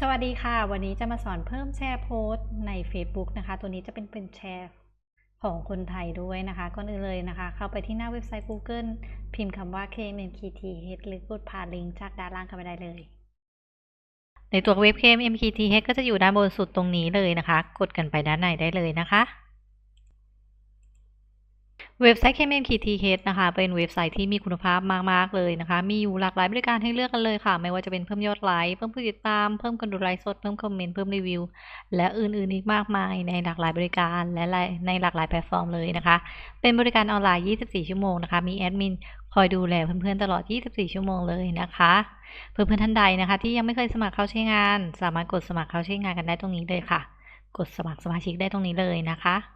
สวัสดีค่ะ วันนี้จะมาสอนเพิ่มแชร์โพสต์ใน Facebook นะคะ ตัวนี้จะเป็นเป็นแชร์ของคนไทยด้วยนะคะ ก่อนอื่นเลยนะคะ เข้าไปที่หน้าเว็บไซต์ Google พิมพ์คำว่า KMKTH หรือกดผ่านลิงก์จากด้านล่างเข้าไปได้เลย ในตัวเว็บ KMKTH ก็จะอยู่ด้านบนสุดตรงนี้เลยนะคะ กดกันไปด้านในได้เลยนะคะ เว็บไซต์ KMKTH นะคะ เป็นเว็บไซต์ที่มีคุณภาพมาก ๆ เลยนะคะ มีอยู่หลากหลายบริการให้เลือกกันเลยค่ะ ไม่ว่าจะเป็นเพิ่มยอดไลค์ เพิ่มผู้ติดตาม เพิ่มคนดูไลฟ์สด เพิ่มคอมเมนต์ เพิ่มรีวิว และอื่น ๆ อีกมากมายในหลากหลายบริการและในหลากหลายแพลตฟอร์มเลยนะคะ เป็นบริการออนไลน์ 24 ชั่วโมงนะคะ มีแอดมินคอยดูแลเพื่อน ๆ ตลอด 24 ชั่วโมงเลยนะคะ เพื่อน ๆ ท่านใดนะคะ ที่ยังไม่เคยสมัครเข้าใช้งาน สามารถกดสมัครเข้าใช้งานกันได้ตรงนี้เลยค่ะ กดสมัครสมาชิกได้ตรงนี้เลยนะคะ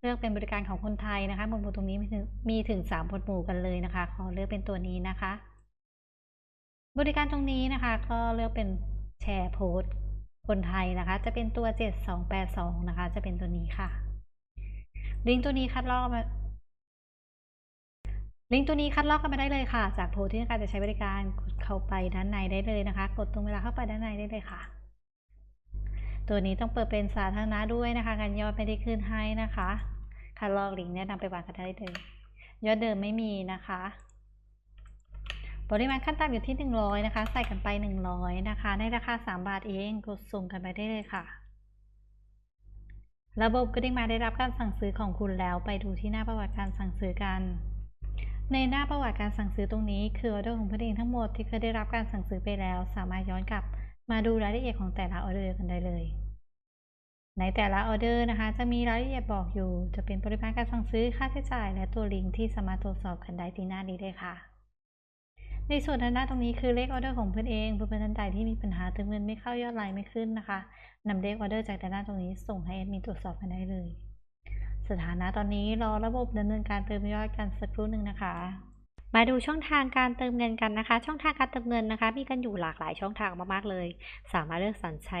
เลือกเป็นบริการของคนไทยนะคะหมวดหมู่ตรงนี้มีถึงมีถึง 3 หมวดหมู่กันเลยนะคะ ขอเลือกเป็นตัวนี้นะคะ บริการตรงนี้นะคะ ก็เลือกเป็นแชร์โพสต์คนไทยนะคะ จะเป็นตัว 7282 นะคะ จะเป็นตัวนี้ค่ะ ลิงก์ตัวนี้คัดลอกมาลิงก์ตัวนี้คัดลอกกันมาได้เลยค่ะ จากโพสต์ที่ต้องการจะใช้บริการกดเข้าไปด้านในได้เลยนะคะ กดตรงเวลาเข้าไปด้านในได้เลยค่ะ ตัวนี้ต้องเปิดเป็นสาธารณะด้วยนะคะการยอดไม่ได้ขึ้นให้นะคะ คัดลอกลิงก์แนะนำไปวางกันได้เลยยอดเดิมไม่มีนะคะ ปริมาณขั้นต่ำอยู่ที่ 100 นะคะ ใส่กันไป 100 นะคะ ในราคา 3 บาทเองกดส่งกันไปได้เลยค่ะ ระบบก็ได้มาได้รับการสั่งซื้อของคุณแล้ว ไปดูที่หน้าประวัติการสั่งซื้อกัน ในหน้าประวัติการสั่งซื้อตรงนี้ คือออเดอร์ของเพื่เองทั้งหมดที่เคยได้รับการสั่งซื้อไปแล้ว สามารถย้อนกลับ มาดูรายละเอียดของแต่ละออเดอร์กันได้เลย ในแต่ละออเดอร์นะคะ จะมีรายละเอียดบอกอยู่ จะเป็นปริมาณการสั่งซื้อค่าใช้จ่าย และตัวลิงก์ที่สามารถตรวจสอบกันได้ที่หน้านี้เลยค่ะ ในส่วนด้านหน้าตรงนี้คือเลขออเดอร์ของเพื่อนเองเพื่อนๆท่านใดที่มีปัญหาเติมเงินไม่เข้ายอดไลน์ไม่ขึ้นนะคะนำเลขออเดอร์จากด้านหน้าตรงนี้ส่งให้แอดมินตรวจสอบกันได้เลย สถานะตอนนี้รอระบบดำเนินการเติมยอดกันสักครู่หนึ่งนะคะมาดูช่องทางการเติมเงินกันนะคะ ช่องทางการเติมเงินนะคะ มีกันอยู่หลากหลายช่องทางมากๆเลย สามารถเลือกสรรใช้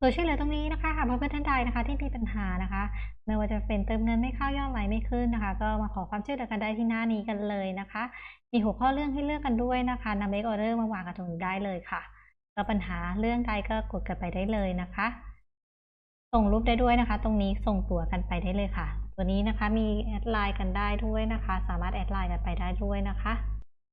ตัวช่วยเหลือตรงนี้นะคะหากเพื่อนๆท่านใดนะคะ ที่มีปัญหานะคะ ไม่ว่าจะเป็นเติมเงินไม่เข้ายอดไหลไม่ขึ้นนะคะ ก็มาขอความช่วยเหลือกันได้ที่หน้านี้กันเลยนะคะ มีหัวข้อเรื่องให้เลือกกันด้วยนะคะนำเลขออเดอร์มาวางกันตรงนี้ได้เลยค่ะก็ปัญหาเรื่องใดก็กดกันไปได้เลยนะคะ ส่งรูปได้ด้วยนะคะ ตรงนี้ส่งตัวกันไปได้เลยค่ะ ตัวนี้นะคะมีแอดไลน์กันได้ด้วยนะคะ สามารถแอดไลน์กันไปได้ด้วยนะคะ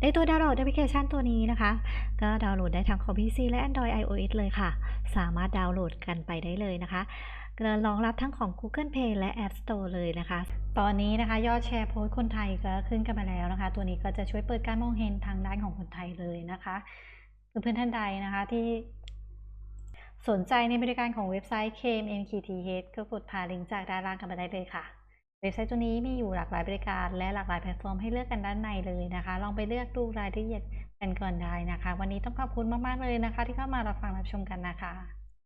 ในตัวดาวน์โหลดแอปพลิเคชันตัวนี้นะคะ ก็ดาวน์โหลดได้ทั้งของ PC และ Android iOS เลยค่ะ สามารถดาวน์โหลดกันไปได้เลยนะคะรองรับทั้งของ Google Play และ App Store เลยนะคะ ตอนนี้นะคะยอดแชร์โพสต์คนไทยก็ขึ้นกันมาแล้วนะคะ ตัวนี้ก็จะช่วยเปิดการมองเห็นทางด้านของคนไทยเลยนะคะเพื่อนท่านใดนะคะที่สนใจในบริการของเว็บไซต์ KMNKTH ก็กดผ่านลิงก์จากด้านล่างกันมาได้เลยค่ะ เว็บไซต์ตัวนี้มีอยู่หลากหลายบริการ และหลากหลายแพลตฟอร์มให้เลือกกันด้านในเลยนะคะ ลองไปเลือกดูรายละเอียดกันก่อนได้นะคะ วันนี้ต้องขอบคุณมากๆเลยนะคะ ที่เข้ามารับฟังรับชมกันนะคะ